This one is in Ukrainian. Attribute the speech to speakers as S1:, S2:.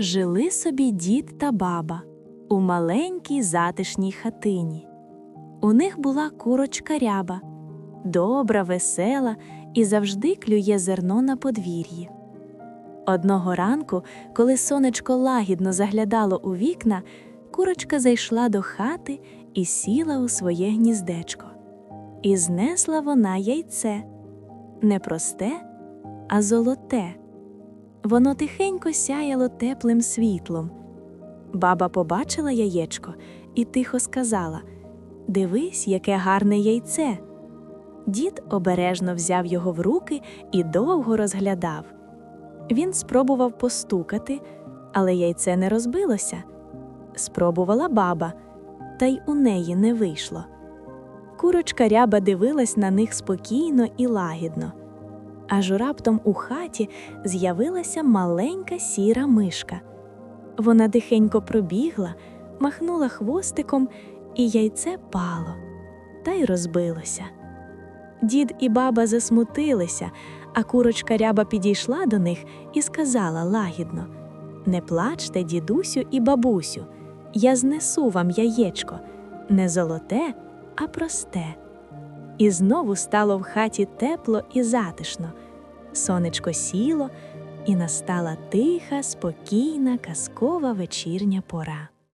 S1: Жили собі дід та баба у маленькій затишній хатині. У них була курочка ряба, добра, весела і завжди клює зерно на подвір'ї. Одного ранку, коли сонечко лагідно заглядало у вікна, курочка зайшла до хати і сіла у своє гніздечко. І знесла вона яйце не просте, а золоте. Воно тихенько сяяло теплим світлом. Баба побачила яєчко і тихо сказала Дивись, яке гарне яйце. Дід обережно взяв його в руки і довго розглядав. Він спробував постукати, але яйце не розбилося. Спробувала баба, та й у неї не вийшло. Курочка ряба дивилась на них спокійно і лагідно. Аж раптом у хаті з'явилася маленька сіра мишка. Вона тихенько пробігла, махнула хвостиком, і яйце пало, та й розбилося. Дід і баба засмутилися, а курочка ряба підійшла до них і сказала лагідно: Не плачте, дідусю і бабусю, я знесу вам яєчко, не золоте, а просте. І знову стало в хаті тепло і затишно. Сонечко сіло, і настала тиха, спокійна, казкова вечірня пора.